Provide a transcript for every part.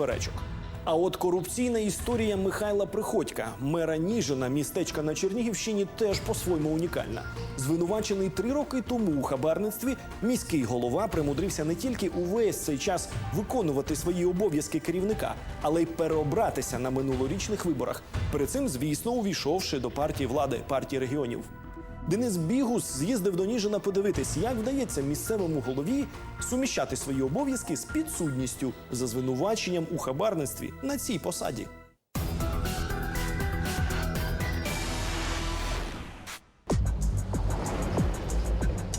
суперечок. А от корупційна історія Михайла Приходька, мера Ніжина, містечка на Чернігівщині, теж по-своєму унікальна. Звинувачений три роки тому у хабарництві, міський голова примудрився не тільки увесь цей час виконувати свої обов'язки керівника, але й переобратися на минулорічних виборах. Перед цим, звісно, увійшовши до партії влади партії регіонів. Денис Бігус з'їздив до Ніжина подивитись, як вдається місцевому голові суміщати свої обов'язки з підсудністю за звинуваченням у хабарництві на цій посаді.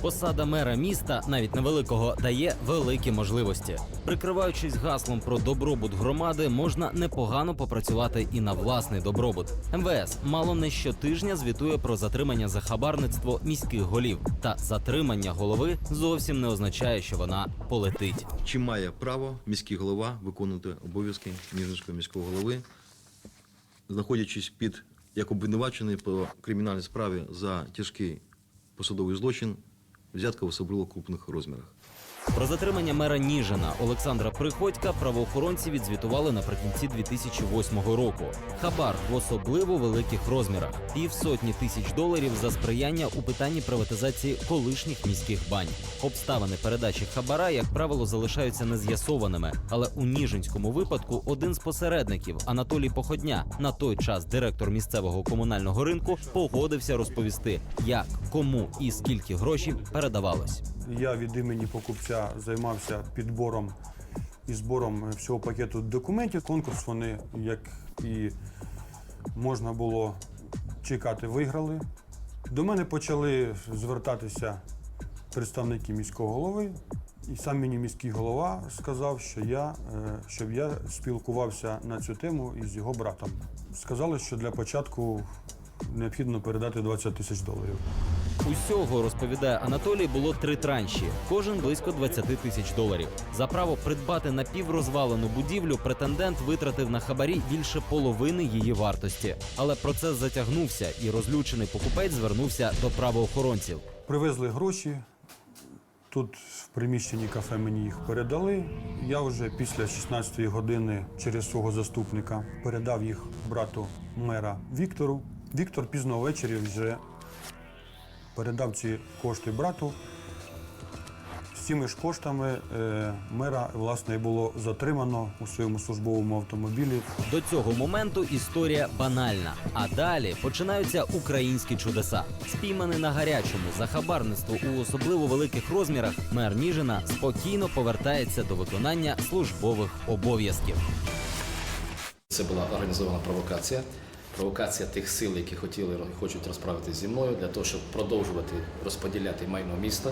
Посада мера міста, навіть невеликого, дає великі можливості. Прикриваючись гаслом про добробут громади, можна непогано попрацювати і на власний добробут. МВС мало не щотижня звітує про затримання за хабарництво міських голів. Та затримання голови зовсім не означає, що вона полетить. Чи має право міський голова виконувати обов'язки Ніжинського міського голови, знаходячись під як обвинувачений по кримінальній справі за тяжкий посадовий злочин, взятка в особливо крупних розмірах? Про затримання мера Ніжина Олександра Приходька правоохоронці відзвітували наприкінці 2008 року. Хабар в особливо великих розмірах півсотні тисяч доларів за сприяння у питанні приватизації колишніх міських бань. Обставини передачі хабара, як правило, залишаються нез'ясованими. Але у Ніжинському випадку один з посередників Анатолій Походня, на той час директор місцевого комунального ринку, погодився розповісти, як, кому і скільки грошей передавалось. Я від імені покупця займався підбором і збором всього пакету документів. Конкурс вони, як і можна було чекати, виграли. До мене почали звертатися представники міського голови, і сам мені міський голова сказав, що я, е, щоб я спілкувався на цю тему із його братом. Сказали, що для початку необхідно передати 20 тисяч доларів. Усього розповідає Анатолій, було три транші, кожен близько 20 тисяч доларів. За право придбати напіврозвалену будівлю претендент витратив на хабарі більше половини її вартості. Але процес затягнувся, і розлючений покупець звернувся до правоохоронців. Привезли гроші. Тут в приміщенні кафе мені їх передали. Я вже після 16-ї години через свого заступника передав їх брату мера Віктору. Віктор пізно ввечері вже передав ці кошти брату. З цими ж коштами е, мера власне було затримано у своєму службовому автомобілі. До цього моменту історія банальна. А далі починаються українські чудеса. Спійманий на гарячому за хабарництво у особливо великих розмірах, мер Ніжина спокійно повертається до виконання службових обов'язків. Це була організована провокація. Провокація тих сил, які хотіли і хочуть розправитися зі мною, для того, щоб продовжувати розподіляти майно міста,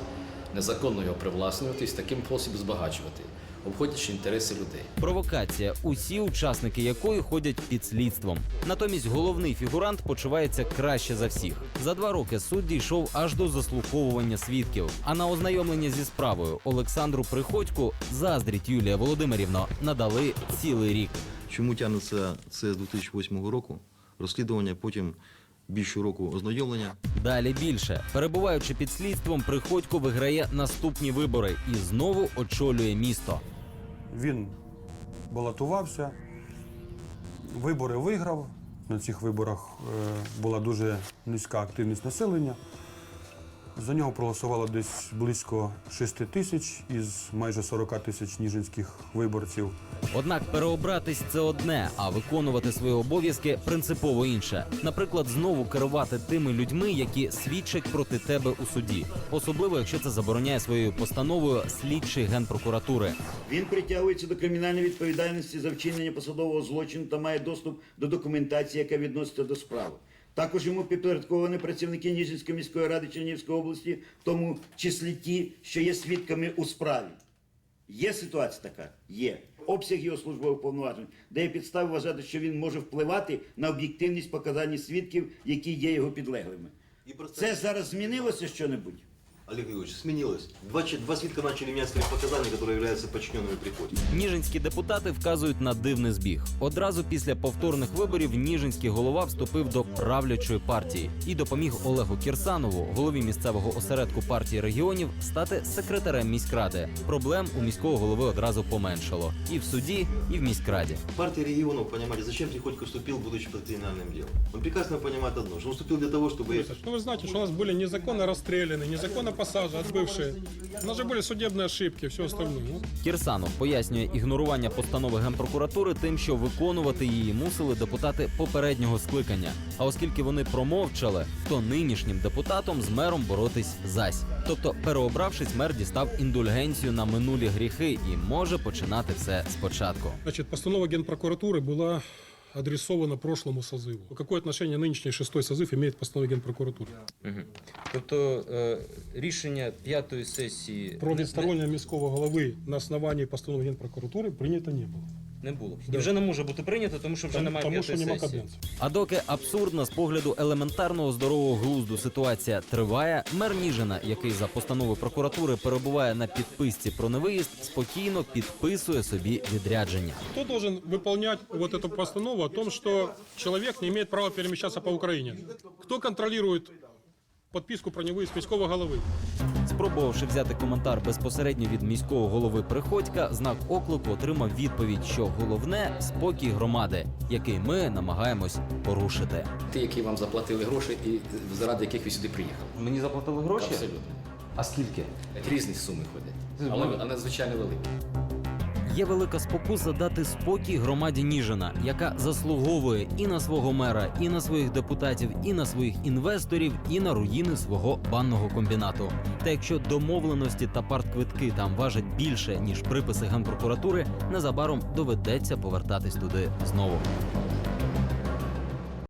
незаконно його привласнювати і таким спосіб збагачувати, обходячи інтереси людей. Провокація, усі учасники якої ходять під слідством. Натомість головний фігурант почувається краще за всіх. За два роки суд дійшов аж до заслуховування свідків. А на ознайомлення зі справою Олександру Приходьку заздріть Юлія Володимирівна надали цілий рік. Чому тягнеться це з 2008 року? Розслідування, потім більше року ознайомлення. Далі більше перебуваючи під слідством, Приходько виграє наступні вибори і знову очолює місто. Він балотувався, вибори виграв. На цих виборах е, була дуже низька активність населення. За нього проголосувало десь близько 6 тисяч із майже 40 тисяч ніжинських виборців. Однак переобратись це одне, а виконувати свої обов'язки принципово інше. Наприклад, знову керувати тими людьми, які свідчать проти тебе у суді, особливо якщо це забороняє своєю постановою слідчий генпрокуратури. Він притягується до кримінальної відповідальності за вчинення посадового злочину та має доступ до документації, яка відноситься до справи. Також йому підпорядковані працівники Ніжинської міської ради Чернігівської області, в тому числі ті, що є свідками у справі. Є ситуація така? Є. Обсяг його службових повноважень, де є підстави вважати, що він може впливати на об'єктивність показань свідків, які є його підлеглими. Це зараз змінилося що-небудь? Олег Григорьевич, сменилось. Два, че- два свідка начали менять свои показания, которые являются подчиненными Приходько. Ніжинські депутати вказують на дивний збіг. Одразу після повторних виборів Ніжинський голова вступив до правлячої партії і допоміг Олегу Кірсанову, голові місцевого осередку партії регіонів, стати секретарем міськради. Проблем у міського голови одразу поменшало і в суді, і в міськраді. Партия регионов, понимаете, зачем Приходько вступил, будучи под криминальным делом? Он прекрасно понимает одно, что он вступил для того, чтобы... Ну, вы знаете, что у нас были незаконно расстреляны, незаконно посажены, отбывшие. У нас же были судебные ошибки, все остальное. Ну, Кірсанов пояснює ігнорування постанови генпрокуратури тим, що виконувати її мусили депутати попереднього скликання. А оскільки вони промовчали, то нинішнім депутатам з мером боротись зась. Тобто, переобравшись, мер дістав індульгенцію на минулі гріхи і може починати все спочатку. Значит, постанова Генпрокуратуры была адресована прошлому созыву. Какое отношение нынешний шестой созыв имеет к постанове Генпрокуратуры? Тобто рішення п'ятої сесії Про відсторонення міського голови на основании постанови Генпрокуратуры принято не было. не було Да. вже не може бути прийнято, тому що Там- тому що нема каденції. А доки абсурдна з погляду елементарного здорового глузду ситуація триває, мер Ніжина, який за постановою прокуратури перебуває на підписці про невиїзд, спокійно підписує собі відрядження. Кто должен выполнять вот эту постанову о том, что человек не имеет права перемещаться по Украине? Кто контролирует подписку про невыезд міського голови? Спробувавши взяти коментар безпосередньо від міського голови Приходька, знак оклику отримав відповідь, що головне спокій громади, який ми намагаємось порушити. Ті, які вам заплатили гроші і заради яких ви сюди приїхали. Мені заплатили гроші? Абсолютно. А скільки? Різні суми ходять. Але, але надзвичайно великі. Є велика спокуса дати спокій громаді Ніжина, яка заслуговує і на свого мера, і на своїх депутатів, і на своїх інвесторів, і на руїни свого банного комбінату. Та якщо домовленості та партквитки там важать більше ніж приписи генпрокуратури, незабаром доведеться повертатись туди знову.